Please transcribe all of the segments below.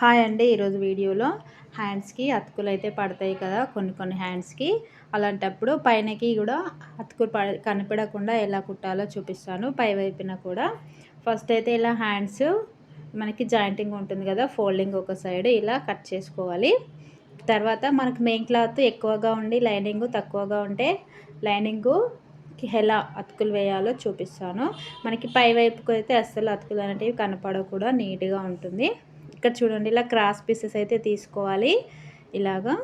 Hi అండి ఈరోజు వీడియోలో హ్యాండ్స్కి అతుకులు అయితే పడతాయి కదా కొన్ని కొన్ని హ్యాండ్స్కి. అలాంటప్పుడు పైనకి కూడా అతుకులు పడ కనపడకుండా ఎలా కుట్టాలో చూపిస్తాను పై వైపున కూడా. ఫస్ట్ అయితే ఇలా హ్యాండ్స్ మనకి జాయింటింగ్ ఉంటుంది కదా ఫోల్డింగ్ ఒక సైడ్ ఇలా కట్ చేసుకోవాలి. తర్వాత మనకు మెయిన్ క్లాత్ ఎక్కువగా ఉండి లైనింగ్ తక్కువగా ఉంటే లైనింగు ఎలా అతుకులు వేయాలో చూపిస్తాను. మనకి పై వైపుకు అయితే అస్సలు అతుకులు అనేటివి కనపడకూడదు నీట్గా ఉంటుంది. ఇక్కడ చూడండి ఇలా క్రాస్ పీసెస్ అయితే తీసుకోవాలి. ఇలాగా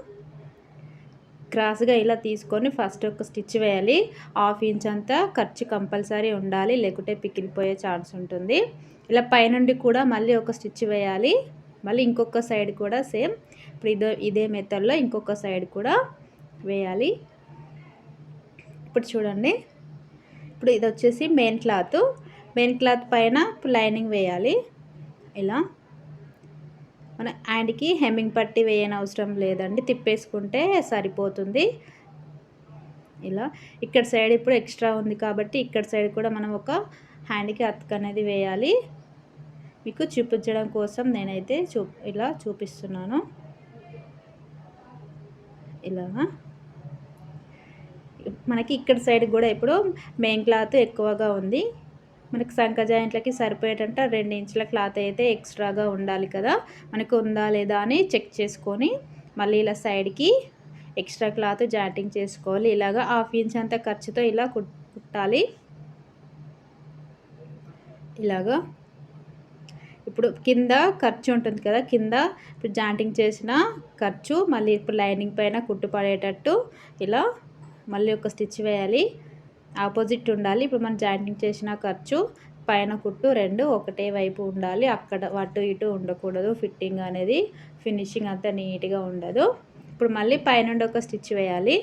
క్రాస్గా ఇలా తీసుకొని ఫస్ట్ ఒక స్టిచ్ వేయాలి. హాఫ్ ఇంచ్ అంతా ఖర్చు కంపల్సరీ ఉండాలి లేకుంటే పికిలిపోయే ఛాన్స్ ఉంటుంది. ఇలా పైనుండి కూడా మళ్ళీ ఒక స్టిచ్ వేయాలి. మళ్ళీ ఇంకొక సైడ్ కూడా సేమ్ ఇప్పుడు ఇదే ఇదే మెథడ్లో ఇంకొక సైడ్ కూడా వేయాలి. ఇప్పుడు చూడండి ఇప్పుడు ఇది వచ్చేసి మెయిన్ క్లాత్. మెయిన్ క్లాత్ పైన లైనింగ్ వేయాలి. ఇలా. మన హ్యాండ్కి హెమ్మింగ్ పట్టి వేయని అవసరం లేదండి. తిప్పేసుకుంటే సరిపోతుంది. ఇలా ఇక్కడ సైడ్ ఇప్పుడు ఎక్స్ట్రా ఉంది కాబట్టి ఇక్కడ సైడ్ కూడా మనం ఒక హ్యాండ్కి అతక అనేది వేయాలి. మీకు చూపించడం కోసం నేనైతే చూ ఇలా చూపిస్తున్నాను. ఇలా. మనకి ఇక్కడ సైడ్ కూడా ఇప్పుడు మెయిన్ క్లాత్ ఎక్కువగా ఉంది. మనకి సంఖ జాయింట్లకి సరిపోయేటంట రెండు ఇంచుల క్లాత్ అయితే ఎక్స్ట్రాగా ఉండాలి కదా. మనకు ఉందా లేదా అని చెక్ చేసుకొని మళ్ళీ ఇలా సైడ్కి ఎక్స్ట్రా క్లాత్ జాయింటింగ్ చేసుకోవాలి. ఇలాగా హాఫ్ ఇంచ్ అంత ఖర్చుతో ఇలా కుట్టాలి. ఇలాగా ఇప్పుడు కింద ఖర్చు ఉంటుంది కదా. కింద ఇప్పుడు జాయింటింగ్ చేసిన ఖర్చు మళ్ళీ ఇప్పుడు లైనింగ్ పైన కుట్టు పడేటట్టు ఇలా మళ్ళీ ఒక స్టిచ్ వేయాలి. ఆపోజిట్ ఉండాలి. ఇప్పుడు మనం జాయింటింగ్ చేసిన ఖర్చు పైన కుట్టు రెండు ఒకటే వైపు ఉండాలి. అక్కడ అటు ఇటు ఉండకూడదు. ఫిట్టింగ్ అనేది ఫినిషింగ్ అంతా నీట్గా ఉండదు. ఇప్పుడు మళ్ళీ పైనుండి ఒక స్టిచ్ వేయాలి.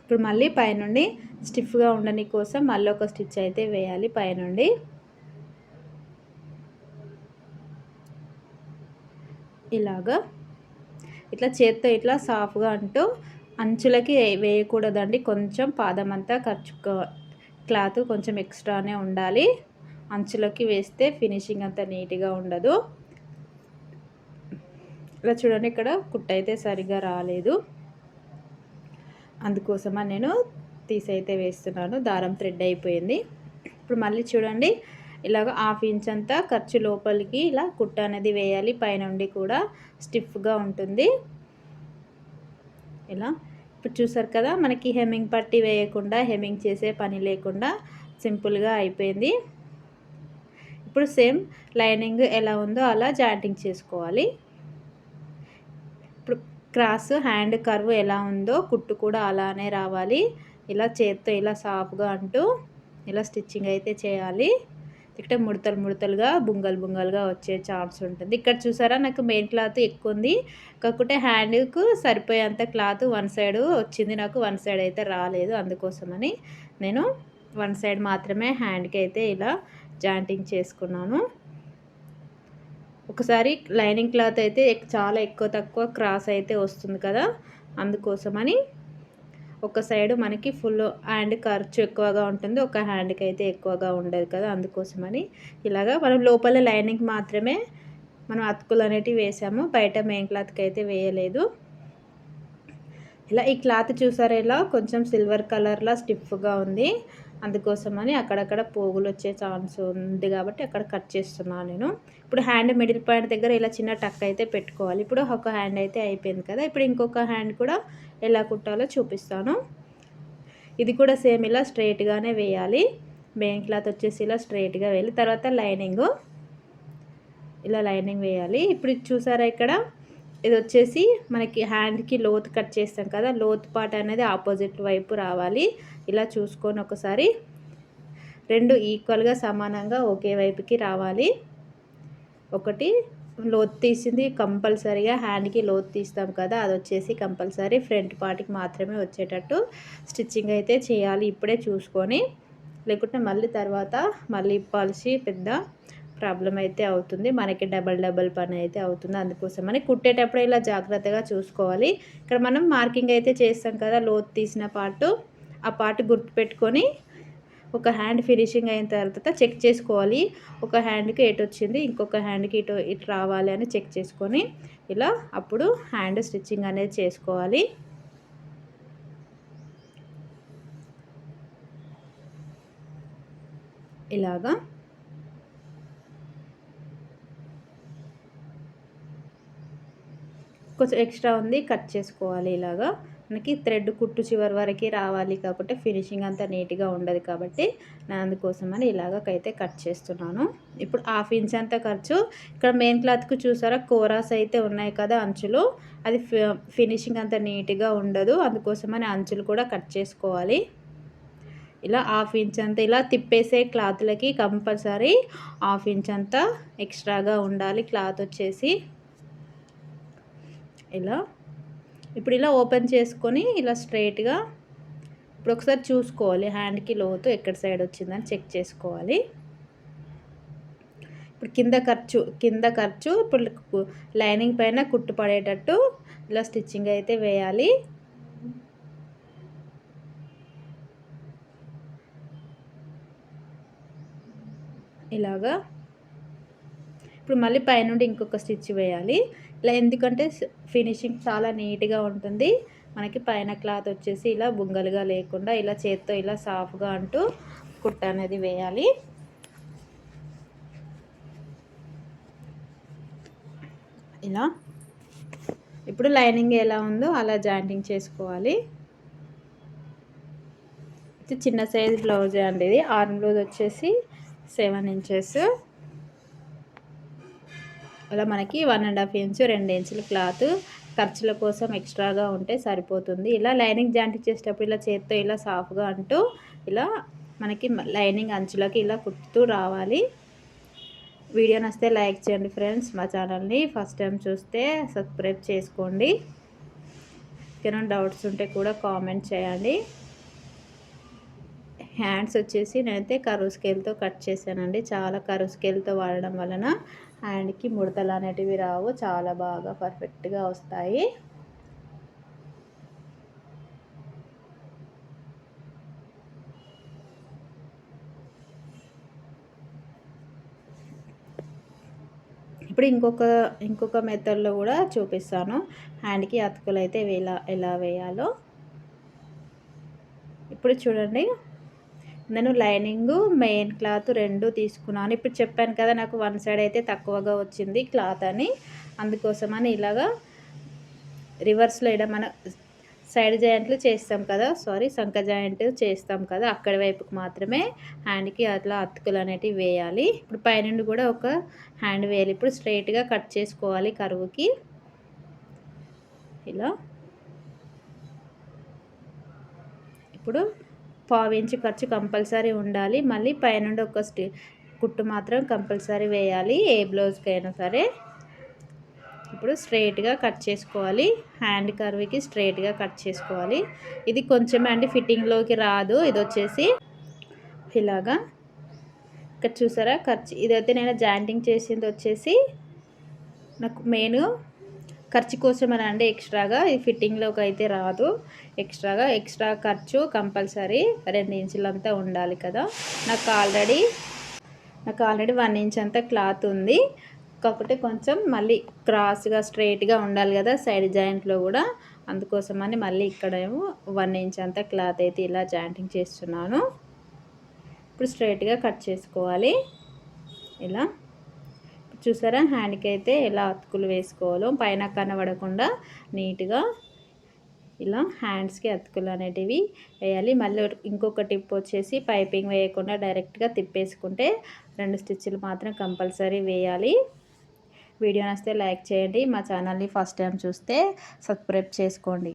ఇప్పుడు మళ్ళీ పైనుండి స్టిఫ్గా ఉండని కోసం మళ్ళీ ఒక స్టిచ్ అయితే వేయాలి పైనుండి. ఇలాగా. ఇట్లా చేత్తో ఇట్లా సాఫ్గా అంటూ అంచులకి వేయకూడదండి. కొంచెం పాదం అంతా ఖర్చు క్లాత్ కొంచెం ఎక్స్ట్రానే ఉండాలి. అంచులకి వేస్తే ఫినిషింగ్ అంత నీట్గా ఉండదు. ఇలా చూడండి ఇక్కడ కుట్ట అయితే సరిగా రాలేదు. అందుకోసమని నేను తీసైతే వేస్తున్నాను. దారం థ్రెడ్ అయిపోయింది. ఇప్పుడు మళ్ళీ చూడండి ఇలాగ హాఫ్ ఇంచ్ అంతా ఖర్చు లోపలికి ఇలా కుట్ట అనేది వేయాలి. పైనుండి కూడా స్టిఫ్గా ఉంటుంది. ఇలా ఇప్పుడు చూసారు కదా మనకి హెమ్మింగ్ పట్టి వేయకుండా హెమ్మింగ్ చేసే పని లేకుండా సింపుల్గా అయిపోయింది. ఇప్పుడు సేమ్ లైనింగ్ ఎలా ఉందో అలా జాయింటింగ్ చేసుకోవాలి. ఇప్పుడు క్రాస్ హ్యాండ్ కర్వ్ ఎలా ఉందో కుట్టు కూడా అలానే రావాలి. ఇలా చేత్తో ఇలా సాఫ్గా అంటూ ఇలా స్టిచ్చింగ్ అయితే చేయాలి. ఇక్కడ ముడతలు ముడతలుగా బుంగలు బుంగలుగా వచ్చే ఛాన్స్ ఉంటుంది. ఇక్కడ చూసారా? నాకు మెయిన్ క్లాత్ ఎక్కువ ఉంది కాకుంటే హ్యాండ్కు సరిపోయేంత క్లాత్ వన్ సైడ్ వచ్చింది. నాకు వన్ సైడ్ అయితే రాలేదు అందుకోసమని నేను వన్ సైడ్ మాత్రమే హ్యాండ్కి అయితే ఇలా జాయింటింగ్ చేసుకున్నాను. ఒకసారి లైనింగ్ క్లాత్ అయితే చాలా ఎక్కువ తక్కువ క్రాస్ అయితే వస్తుంది కదా? అందుకోసమని ఒక సైడ్ మనకి ఫుల్ హ్యాండ్ ఖర్చు ఎక్కువగా ఉంటుంది ఒక హ్యాండ్కి అయితే ఎక్కువగా ఉండదు కదా అందుకోసమని ఇలాగా మనం లోపల లైనింగ్ మాత్రమే మనం అతుకులు అనేటివి వేసాము బయట మెయిన్ క్లాత్కి అయితే వేయలేదు. ఇలా ఈ క్లాత్ చూసారా ఇలా? కొంచెం సిల్వర్ కలర్లో స్టిఫ్గా ఉంది. అందుకోసమని అక్కడక్కడ పోగులు వచ్చే ఛాన్స్ ఉంది కాబట్టి అక్కడ కట్ చేస్తున్నాను నేను. ఇప్పుడు హ్యాండ్ మిడిల్ పాయింట్ దగ్గర ఇలా చిన్న టక్ అయితే పెట్టుకోవాలి. ఇప్పుడు ఒక హ్యాండ్ అయితే అయిపోయింది కదా. ఇప్పుడు ఇంకొక హ్యాండ్ కూడా ఎలా కుట్టాలో చూపిస్తాను. ఇది కూడా సేమ్ ఇలా స్ట్రైట్గానే వేయాలి. మెయిన్ క్లాత్ వచ్చేసి ఇలా స్ట్రైట్గా వేయాలి. తర్వాత లైనింగ్. ఇలా లైనింగ్ వేయాలి. ఇప్పుడు చూసారా ఇక్కడ? ఇది వచ్చేసి మనకి హ్యాండ్కి లోత్ కట్ చేస్తాం కదా లోత్ పార్ట్ అనేది ఆపోజిట్ వైపు రావాలి. ఇలా చూసుకొని ఒకసారి. రెండు ఈక్వల్గా సమానంగా ఒకే వైపుకి రావాలి. ఒకటి లోత్ తీసింది కంపల్సరీగా హ్యాండ్కి లోత్ తీస్తాం కదా అది వచ్చేసి కంపల్సరీ ఫ్రంట్ పార్ట్కి మాత్రమే వచ్చేటట్టు స్టిచ్చింగ్ అయితే చేయాలి ఇప్పుడే చూసుకొని. లేకుంటే మళ్ళీ తర్వాత మళ్ళీ ఇప్పాల్సి పెద్ద ప్రాబ్లం అయితే అవుతుంది. మనకి డబల్ డబల్ పని అయితే అవుతుంది. అందుకోసమని కుట్టేటప్పుడు ఇలా జాగ్రత్తగా చూసుకోవాలి. ఇక్కడ మనం మార్కింగ్ అయితే చేస్తాం కదా లోత్ తీసిన పార్టు ఆ పార్ట్ గుర్తుపెట్టుకొని ఒక హ్యాండ్ ఫినిషింగ్ అయిన తర్వాత చెక్ చేసుకోవాలి. ఒక హ్యాండ్కి ఎటు వచ్చింది ఇంకొక హ్యాండ్కి ఇటు ఇటు రావాలి అని చెక్ చేసుకొని ఇలా అప్పుడు హ్యాండ్ స్టిచ్చింగ్ అనేది చేసుకోవాలి. ఇలాగా కొంచెం ఎక్స్ట్రా ఉంది కట్ చేసుకోవాలి ఇలాగా. మనకి థ్రెడ్ కుట్టు చివరి వరకు రావాలి కాబట్టి ఫినిషింగ్ అంతా నీట్గా ఉండదు కాబట్టి నేను అందుకోసమని ఇలాగకైతే కట్ చేస్తున్నాను. ఇప్పుడు హాఫ్ ఇంచ్ అంత ఖర్చు. ఇక్కడ మెయిన్ క్లాత్కు చూసారా కోరాస్ అయితే ఉన్నాయి కదా అంచులు. అది ఫినిషింగ్ అంత నీట్గా ఉండదు అందుకోసమని అంచులు కూడా కట్ చేసుకోవాలి. ఇలా హాఫ్ ఇంచ్ అంతా ఇలా తిప్పేసే క్లాత్లకి కంపల్సరీ హాఫ్ ఇంచ్ అంతా ఎక్స్ట్రాగా ఉండాలి క్లాత్ వచ్చేసి. ఇలా. ఇప్పుడు ఇలా ఓపెన్ చేసుకొని ఇలా స్ట్రైట్గా ఇప్పుడు ఒకసారి చూసుకోవాలి. హ్యాండ్కి లోతు ఎక్కడ సైడ్ వచ్చిందని చెక్ చేసుకోవాలి. ఇప్పుడు కింద ఖర్చు కింద ఖర్చు ఇప్పుడు లైనింగ్ పైన కుట్టు పడేటట్టు ఇలా స్టిచ్చింగ్ అయితే వేయాలి. ఇలాగా ఇప్పుడు మళ్ళీ పైనుండి ఇంకొక స్టిచ్ వేయాలి. ఇలా ఎందుకంటే ఫినిషింగ్ చాలా నీట్గా ఉంటుంది. మనకి పైన క్లాత్ వచ్చేసి ఇలా బుంగలుగా లేకుండా ఇలా చేత్తో ఇలా సాఫ్గా అంటూ కుట్ట అనేది వేయాలి. ఇలా. ఇప్పుడు లైనింగ్ ఎలా ఉందో అలా జాయింటింగ్ చేసుకోవాలి. చిన్న సైజ్ బ్లౌజ్ అండి ఇది. ఆర్మ్ బ్లౌజ్ వచ్చేసి సెవెన్ ఇంచెస్. అలా మనకి వన్ అండ్ హాఫ్ ఇంచు రెండు ఇంచుల క్లాత్ ఖర్చుల కోసం ఎక్స్ట్రాగా ఉంటే సరిపోతుంది. ఇలా లైనింగ్ జాయింట్ చేసేటప్పుడు ఇలా చేత్తో ఇలా సాఫ్గా అంటూ ఇలా మనకి లైనింగ్ అంచులకి ఇలా కుట్టుతూ రావాలి. వీడియో నస్తే లైక్ చేయండి ఫ్రెండ్స్. మా ఛానల్ని ఫస్ట్ టైం చూస్తే సబ్స్క్రైబ్ చేసుకోండి. ఇంకేమైనా డౌట్స్ ఉంటే కూడా కామెంట్ చేయండి. హ్యాండ్స్ వచ్చేసి నేనైతే కరువు స్కేల్తో కట్ చేశానండి. చాలా కరువు స్కేల్తో వాడడం వలన హ్యాండ్కి ముడతలు అనేటివి రావు. చాలా బాగా పర్ఫెక్ట్గా వస్తాయి. ఇప్పుడు ఇంకొక ఇంకొక మెథడ్లో కూడా చూపిస్తాను. హ్యాండ్కి అతుకులు అయితే ఎలా ఎలా వేయాలో. ఇప్పుడు చూడండి. నేను లైనింగ్ మెయిన్ క్లాత్ రెండు తీసుకున్నాను. ఇప్పుడు చెప్పాను కదా నాకు వన్ సైడ్ అయితే తక్కువగా వచ్చింది క్లాత్ అని. అందుకోసమని ఇలాగా రివర్స్లో ఇలా మన సైడ్ జాయింట్లు చేస్తాం కదా సారీ సంక జాయింట్ చేస్తాం కదా అక్కడి వైపుకి మాత్రమే హ్యాండ్కి అట్లా అతుకులు అనేటివి వేయాలి. ఇప్పుడు పైనుండి కూడా ఒక హ్యాండ్ వేయాలి. ఇప్పుడు స్ట్రైట్గా కట్ చేసుకోవాలి కరువుకి. ఇలా. ఇప్పుడు ఇంచు ఖర్చు కంపల్సరీ ఉండాలి. మళ్ళీ పైనుండి ఒక స్టి కుట్టు మాత్రం కంపల్సరీ వేయాలి. ఏ బ్లౌజ్కైనా సరే. ఇప్పుడు స్ట్రైట్గా కట్ చేసుకోవాలి. హ్యాండ్ కర్వీకి స్ట్రైట్గా కట్ చేసుకోవాలి. ఇది కొంచెం అండి ఫిట్టింగ్లోకి రాదు. ఇది వచ్చేసి ఇలాగా. ఇక్కడ చూసారా? ఖర్చు ఇదైతే నేను జాయింటింగ్ చేసింది వచ్చేసి నాకు మెయిన్ ఖర్చు కోసం అని అంటే ఎక్స్ట్రాగా ఈ ఫిట్టింగ్లోకి అయితే రాదు. ఎక్స్ట్రాగా ఎక్స్ట్రా ఖర్చు కంపల్సరీ రెండు ఇంచులంతా ఉండాలి కదా. నాకు ఆల్రెడీ నాకు ఆల్రెడీ వన్ ఇంచ్ అంతా క్లాత్ ఉంది. కాకపోతే కొంచెం మళ్ళీ క్రాస్గా స్ట్రైట్గా ఉండాలి కదా సైడ్ జాయింట్లో కూడా. అందుకోసమని మళ్ళీ ఇక్కడేమో వన్ ఇంచ్ అంతా క్లాత్ అయితే ఇలా జాయింటింగ్ చేస్తున్నాను. ఇప్పుడు స్ట్రైట్గా కట్ చేసుకోవాలి. ఇలా. చూసారా? హ్యాండ్కి అయితే ఎలా అతుకులు వేసుకోవాలో పైన కనబడకుండా నీట్గా ఇలా హ్యాండ్స్కి అతుకులు అనేటివి వేయాలి. మళ్ళీ ఇంకొక టిప్ వచ్చేసి పైపింగ్ వేయకుండా డైరెక్ట్గా తిప్పేసుకుంటే రెండు స్టిచ్లు మాత్రం కంపల్సరీ వేయాలి. వీడియో నచ్చితే లైక్ చేయండి. మా ఛానల్ని ఫస్ట్ టైం చూస్తే సబ్స్క్రైబ్ చేసుకోండి.